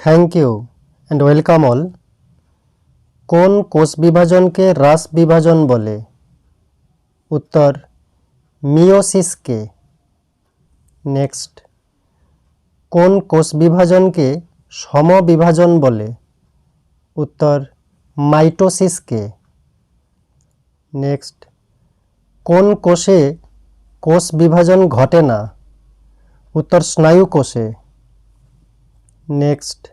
Thank you and welcome all. কোন কোষ বিভাজনকে হ্রাস বিভাজন বলে? উত্তর মিওসিসকে নেক্সট, কোন কোষ বিভাজনকে সমবিভাজন বলে? উত্তর, মাইটোসিসকে। নেক্সট, কোন কোষে কোষ বিভাজন ঘটে না? উত্তর স্নায়ু কোষে নেক্সট।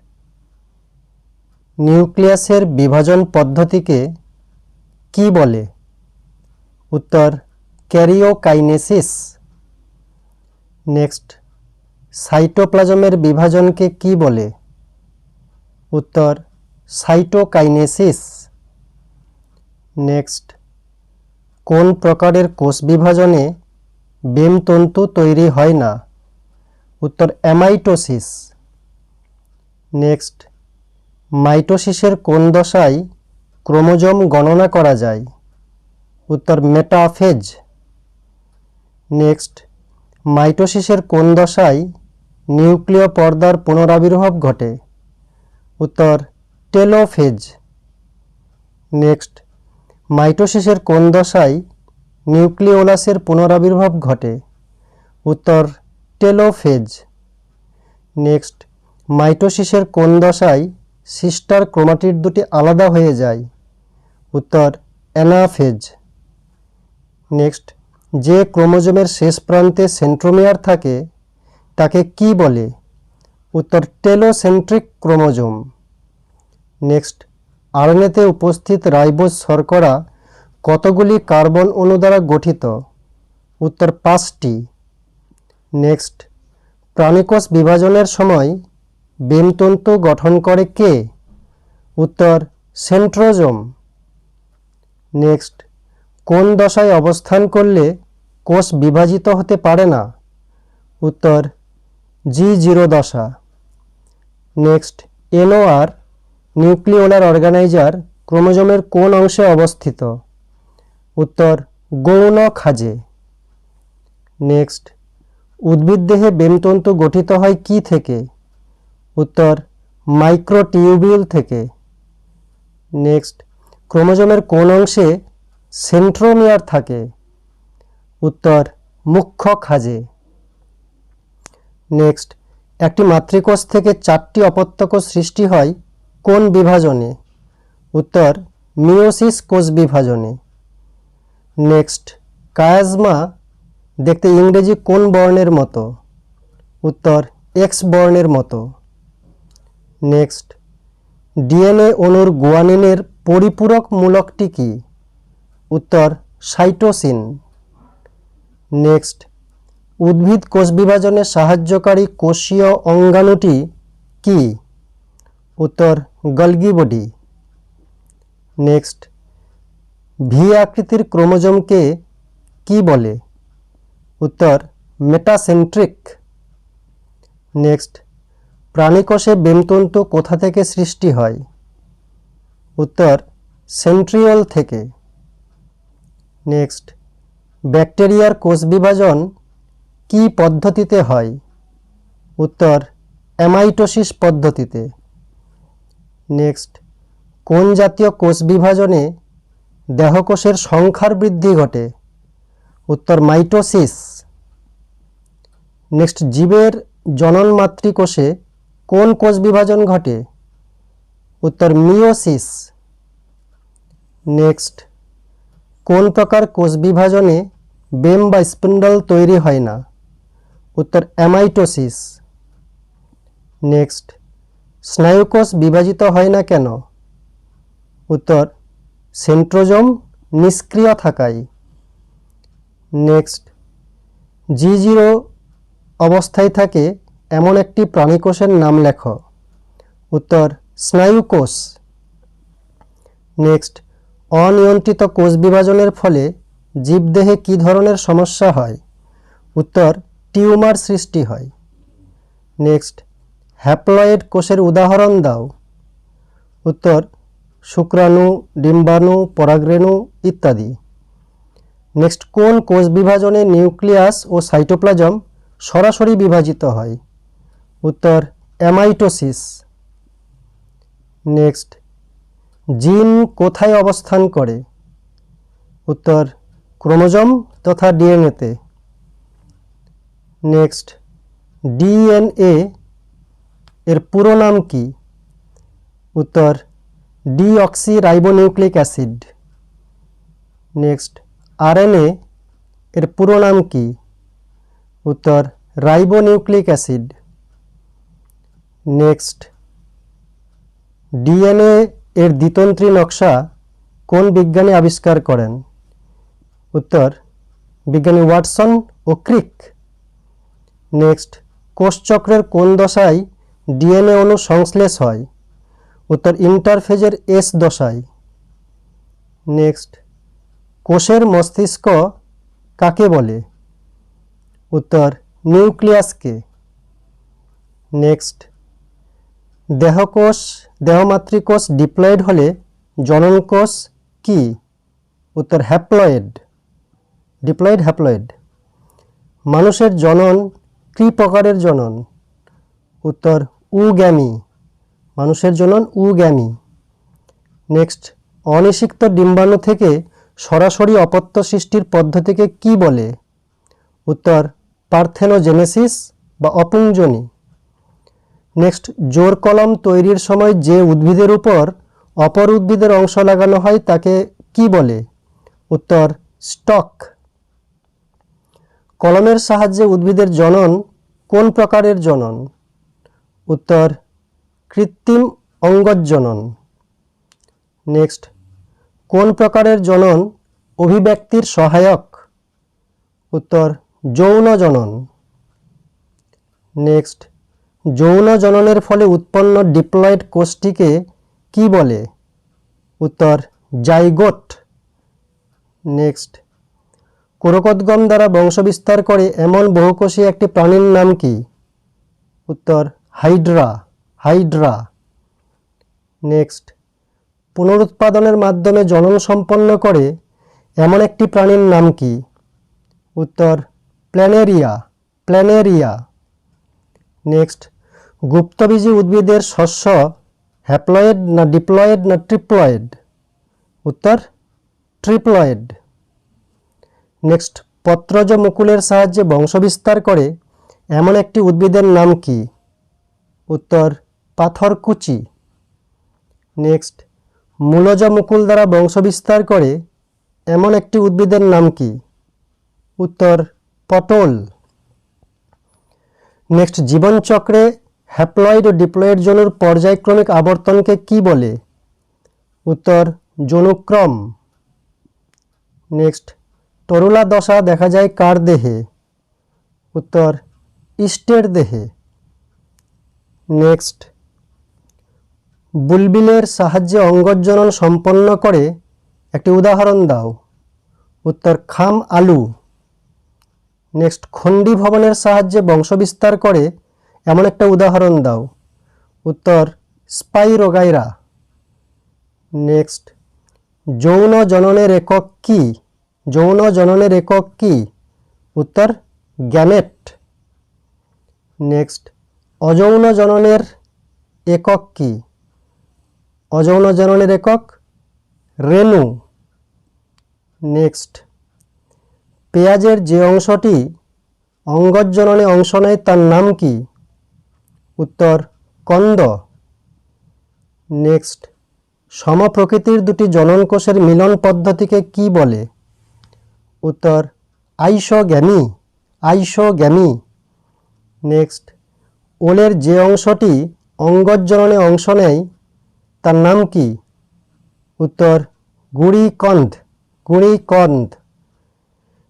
নিউক্লিয়াসের বিভাজন পদ্ধতিকে কি বলে? উত্তর, ক্যারিওকাইনেসিস। নেক্সট, সাইটোপ্লাজমের বিভাজনকে কি বলে? উত্তর, সাইটোকাইনেসিস। নেক্সট, কোন প্রকারের কোষ বিভাজনে বেমতন্তু তৈরি হয় না? উত্তর, অ্যামাইটোসিস। নেক্সট, মাইটোসিসের কোন দশায় ক্রোমোজোম গণনা করা যায়? উত্তর, মেটাফেজ। নেক্সট, মাইটোসিসের কোন দশায় নিউক্লিয় পর্দার পুনরাবির্ভাব ঘটে? উত্তর, টেলোফেজ। নেক্সট, মাইটোসিসের কোন দশায় নিউক্লিওলাসের পুনরাবির্ভাব ঘটে? উত্তর, টেলোফেজ। নেক্সট মাইটোসিসের কোন দশায় সিস্টার ক্রোমাটিড দুটি আলাদা হয়ে যায়? উত্তর, অ্যানাফেজ। নেক্সট, যে ক্রোমোজোমের শেষ প্রান্তে সেন্ট্রোমিয়ার থাকে, তাকে কি বলে? উত্তর, টেলোসেন্ট্রিক ক্রোমোজোম। নেক্সট, আরএনএতে উপস্থিত রাইবোজ শর্করা কতগুলি কার্বন অণু দ্বারা গঠিত? উত্তর, পাঁচটি। নেক্সট, প্রাণীকোষ বিভাজনের সময় বেমতন্তু গঠন করে কে? উত্তর, সেন্ট্রোজোম। নেক্সট, কোন দশায় অবস্থান করলে কোষ বিভাজিত হতে পারে না? উত্তর, জি জিরো দশা। নেক্সট, এনওআর নিউক্লিওলার অর্গানাইজার, ক্রোমোজোমের কোন অংশে অবস্থিত? উত্তর, গৌণ খাজে। নেক্সট, উদ্ভিদ দেহে বেমতন্তু গঠিত হয় কি থেকে? উত্তর মাইক্রোটিউবিউল থেকে। নেক্সট, ক্রোমোজোমের কোন অংশে সেন্ট্রোমিয়ার থাকে? উত্তর, মুখ্য খাজে। নেক্সট, একটি মাতৃকোষ থেকে চারটি অপত্যকোষ সৃষ্টি হয় কোন বিভাজনে? উত্তর মিওসিস কোষ বিভাজনে। নেক্সট, কায়াজমা দেখতে ইংরেজি কোন বর্ণের মতো? উত্তর, এক্স বর্ণের মতো। নেক্সট। ডিএনএ অণুর গুয়ানিনের পরিপূরক মূলকটি কি? উত্তর, সাইটোসিন। নেক্সট, উদ্ভিদ কোষ বিভাজনে সাহায্যকারী কোষীয় অঙ্গাণুটি কি? উত্তর, গলগি বডি। নেক্সট, ভি আকৃতির ক্রোমোজোমকে কি বলে? উত্তর, মেটাসেন্ট্রিক। নেক্সট প্রাণীকোষে বেমতন্তু কোথা থেকে সৃষ্টি হয়? উত্তর সেন্ট্রিওল থেকে। নেক্সট, ব্যাকটেরিয়ার কোষ বিভাজন কি পদ্ধতিতে হয়? উত্তর, অ্যামাইটোসিস পদ্ধতিতে। নেক্সট, কোন জাতীয় কোষ বিভাজনে দেহকোষের সংখ্যার বৃদ্ধি ঘটে? উত্তর, মাইটোসিস। নেক্সট, জীবের জনন মাতৃকোষে কোন কোষ বিভাজন ঘটে? উত্তর মিওসিস নেক্সট, কোন প্রকার কোষ বিভাজনে বেম বা স্পিন্ডল তৈরি হয় না? উত্তর অ্যামাইটোসিস। নেক্সট, স্নায়ুকোষ বিভাজিত হয় না কেন? উত্তর, সেন্ট্রোজম নিষ্ক্রিয় থাকায়। নেক্সট, জি জিরো অবস্থায় থাকে এমন একটি প্রাণীকোষের নাম লেখ। উত্তর, স্নায়ুকোষ। নেক্সট, অনিয়ন্ত্রিত কোষ বিভাজনের ফলে জীবদেহে কী ধরনের সমস্যা হয়? উত্তর, টিউমার সৃষ্টি হয়। নেক্সট, হ্যাপ্লয়েড কোষের উদাহরণ দাও। উত্তর, শুক্রাণু, ডিম্বাণু, পরাগরেণু ইত্যাদি। নেক্সট, কোন কোষ বিভাজনে নিউক্লিয়াস ও সাইটোপ্লাজম সরাসরি বিভাজিত হয়? উত্তর অ্যামাইটোসিস। নেক্সট, জিন কোথায় অবস্থান করে? উত্তর, ক্রোমোজোম তথা ডিএনএতে। নেক্সট, ডিএনএ এর পুরো নাম কি? উত্তর deoxy ribonucleic acid. Next, RNA এর পুরো নাম কি? উত্তর, রাইবোনিউক্লিক অ্যাসিড। নেক্সট। ডিএনএ এর দ্বিতন্ত্রী নকশা কোন বিজ্ঞানী আবিষ্কার করেন? উত্তর, বিজ্ঞানী ওয়াটসন ও ক্রিক। নেক্সট কোষচক্রের কোন দশায় ডিএনএ অণু সংশ্লেষ হয়? উত্তর, ইন্টারফেজের এস দশায়। নেক্সট, কোষের মস্তিষ্ক কাকে বলে? উত্তর, নিউক্লিয়াসকে। নেক্সট দেহকোষ, দেহমাতৃকোষ ডিপ্লয়েড হলে জননকোষ কি? উত্তর হ্যাপ্লয়েড। Diploid haploid. মানুষের জনন কী প্রকারের জনন? উত্তর উগ্যামি মানুষের জনন উগ্যামি নেক্সট, অনিষিক্ত ডিম্বাণু থেকে সরাসরি অপত্য সৃষ্টির পদ্ধতিকে কি বলে? উত্তর পার্থেনোজেনেসিস বা অপুঞ্জনী। নেক্সট জোর কলম তৈরির সময় যে উদ্ভিদের উপর অপর উদ্ভিদের অংশ লাগানো হয় তাকে কি বলে? উত্তর, স্টক। কলমের সাহায্যে উদ্ভিদের জনন কোন প্রকারের জনন? উত্তর, কৃত্রিম অঙ্গজনন নেক্সট কোন প্রকারের জনন অভিব্যক্তির সহায়ক? উত্তর, যৌন জনন। নেক্সট যৌন জননের ফলে উৎপন্ন ডিপ্লয়েড কোষটিকে কি বলে? উত্তর, জাইগোট। নেক্সট। কোরকোদ্গম দ্বারা বংশবিস্তার করে এমন বহুকোষী একটি প্রাণীর নাম কি? উত্তর, হাইড্রা। হাইড্রা। নেক্সট। পুনরুৎপাদনের মাধ্যমে জনন সম্পন্ন করে এমন একটি প্রাণীর নাম কি? উত্তর, প্ল্যানেরিয়া। প্ল্যানেরিয়া। নেক্সট। গুপ্তবীজী উদ্ভিদের শস্য হ্যাপ্লয়েড না ডিপ্লয়েড না ট্রিপ্লয়েড? উত্তর, ট্রিপ্লয়েড। নেক্সট, পত্রজ মুকুলের সাহায্যে বংশবিস্তার করে এমন একটি উদ্ভিদের নাম কি? উত্তর, পাথরকুচি। নেক্সট, মূলজ মুকুল দ্বারা বংশবিস্তার করে এমন একটি উদ্ভিদের নাম কি? উত্তর, পটল। নেক্সট, জীবনচক্রে হ্যাপ্লয়েড ও ডিপ্লয়েড জনুর পর্যায়ক্রমিক আবর্তনকে কি বলে? উত্তর, জনুক্রম। নেক্সট, তরুলা দশা দেখা যায় কার দেহে? উত্তর, ইস্টের দেহে। নেক্সট, বুলবিলের সাহায্যে অঙ্গজনন সম্পন্ন করে একটি উদাহরণ দাও। উত্তর, খাম আলু। নেক্সট, খণ্ডি ভবনের সাহায্যে বংশবিস্তার করে এমন একটা উদাহরণ দাও। উত্তর, স্পাইরোগাইরা। নেক্সট, যৌন জননের একক কি? যৌন জননের একক কি? উত্তর, গ্যামেট। নেক্সট, অযৌন জননের একক কি? অযৌন জননের একক রেণু। নেক্সট, পেঁয়াজের যে অংশটি অঙ্গজননে অংশ নেয় তার নাম কি? উত্তর, কন্দ। নেক্সট, সমপ্রকৃতির দুটি জনন কোষের মিলন পদ্ধতিকে কি বলে? উত্তর, আইসোগ্যামি আইসোগ্যামি। নেক্সট, ওলের যে অংশটি অঙ্গজননে অংশ নেয়, তার নাম কি? উত্তর গুড়িকন্ধ গুড়িকন্ধ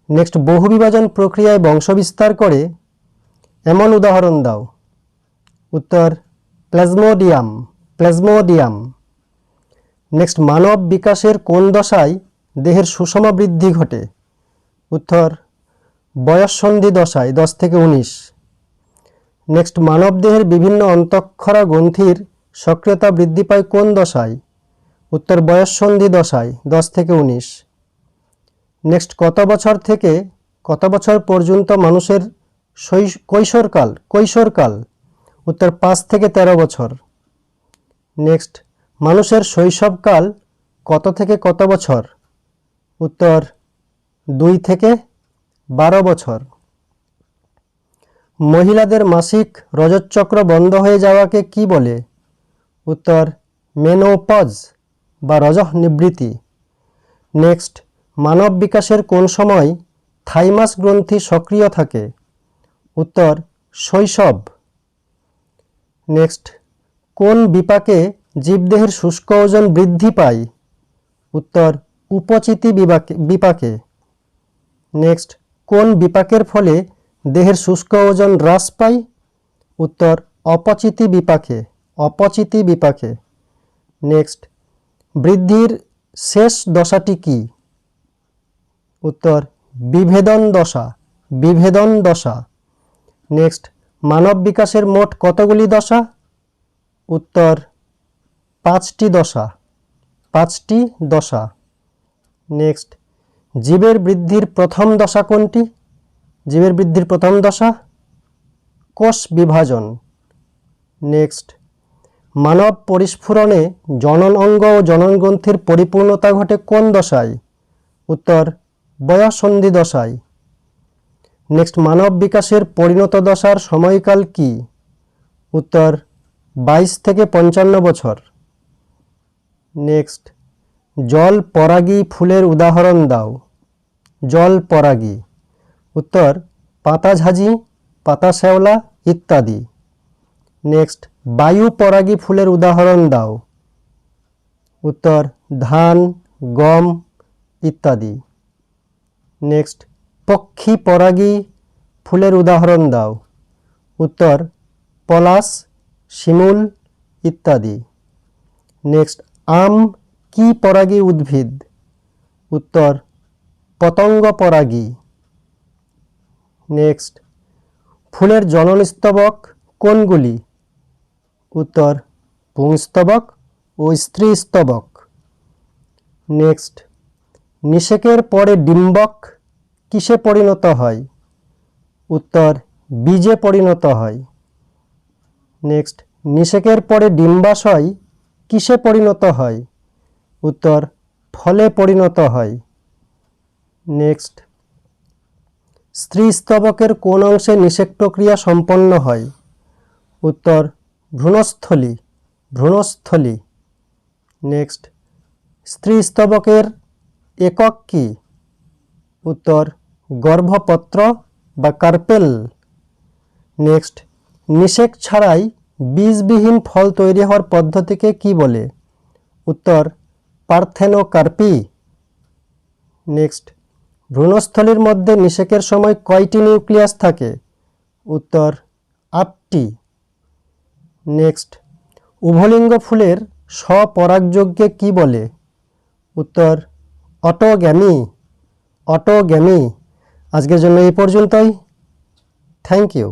নেক্সট, বহুবিভাজন প্রক্রিয়ায় বংশবিস্তার করে এমন উদাহরণ দাও। উত্তর, প্লাজমোডিয়াম প্লাজমোডিয়াম। নেক্সট মানব বিকাশের কোন দশায় দেহের সুষম বৃদ্ধি ঘটে? উত্তর, বয়ঃসন্ধি দশায়, দশ থেকে উনিশ। নেক্সট মানব দেহের বিভিন্ন অন্তঃক্ষরা গ্রন্থির সক্রিয়তা বৃদ্ধি পায় কোন দশায়? উত্তর, বয়ঃসন্ধি দশায়, দশ থেকে উনিশ। নেক্সট কত বছর থেকে কত বছর পর্যন্ত মানুষের কৈশোরকাল কৈশোরকাল উত্তর পাঁচ থেকে তেরো বছর। নেক্সট মানুষের শৈশবকাল কত থেকে কত বছর? উত্তর, দুই থেকে বারো বছর। মহিলাদের মাসিক রজতচক্র বন্ধ হয়ে যাওয়াকে কি বলে? উত্তর মেনোপজ বা রজহ নিবৃত্তি। নেক্সট মানব বিকাশের কোন সময় থাইমাস গ্রন্থি সক্রিয় থাকে? উত্তর, শৈশব। নেক্সট, কোন বিপাকে জীবদেহের শুষ্ক ওজন বৃদ্ধি পায়? উত্তর, উপচিতি বিপাকে বিপাকে। নেক্সট, কোন বিপাকের ফলে দেহের শুষ্ক ওজন হ্রাস পায়? উত্তর, অপচিতি বিপাকে অপচিতি বিপাকে। নেক্সট, বৃদ্ধির শেষ দশাটি কি? উত্তর, বিভেদন দশা বিভেদন দশা। নেক্সট মানব বিকাশের মোট কতগুলি দশা? উত্তর, পাঁচটি দশা। পাঁচটি দশা। নেক্সট, জীবের বৃদ্ধির প্রথম দশা কোনটি? জীবের বৃদ্ধির প্রথম দশা? কোষ বিভাজন। নেক্সট, মানব পরিস্ফুরণে জনন অঙ্গ ও জনন গ্রন্থির পরিপূর্ণতা ঘটে কোন দশায়? উত্তর, বয়সন্ধি দশায়। নেক্সট মানব বিকাশের পরিণত দশার সময়কাল কি? উত্তর, বাইশ থেকে পঞ্চান্ন বছর। নেক্সট জল পরাগী ফুলের উদাহরণ দাও। জল পরাগী। উত্তর, পাতা ঝাঁঝি, পাতা শ্যাওলা ইত্যাদি। নেক্সট বায়ু পরাগী ফুলের উদাহরণ দাও। উত্তর, ধান, গম ইত্যাদি। নেক্সট পক্ষী পরাগী ফুলের উদাহরণ দাও। উত্তর, পলাশ, শিমুল ইত্যাদি। নেক্সট, আম কি পরাগী উদ্ভিদ? উত্তর, পতঙ্গ পরাগী। নেক্সট, ফুলের জননস্তবক কোনগুলি? উত্তর পুংস্তবক ও স্ত্রী স্তবক নেক্সট, নিষেকের পরে ডিম্বক কিসে পরিণত হয়? উত্তর, বীজে পরিণত হয়। নেক্সট, নিষেকের পরে ডিম্বাশয় কিসে পরিণত হয়? উত্তর, ফলে পরিণত হয়। নেক্সট, স্ত্রী স্তবকের কোন অংশে নিষেক প্রক্রিয়া সম্পন্ন হয়? উত্তর, ভ্রূণস্থলী ভ্রূণস্থলী। নেক্সট, স্ত্রী স্তবকের একক কি? উত্তর গর্ভপত্র বা কার্পেল। নেক্সট নিষেক ছাড়াই বীজবিহীন ফল তৈরি হওয়ার পদ্ধতিকে কি বলে? উত্তর, পার্থেনোকার্পি। নেক্সট ভ্রূণস্থলীর মধ্যে নিষেকের সময় কয়টি নিউক্লিয়াস থাকে? উত্তর, আটটি। নেক্সট উভলিঙ্গ ফুলের স্বপরাগযোগ্যে কি বলে? উত্তর, অটোগ্যামি। অটোগ্যামি। আজকের জন্য এই পর্যন্তই। Thank you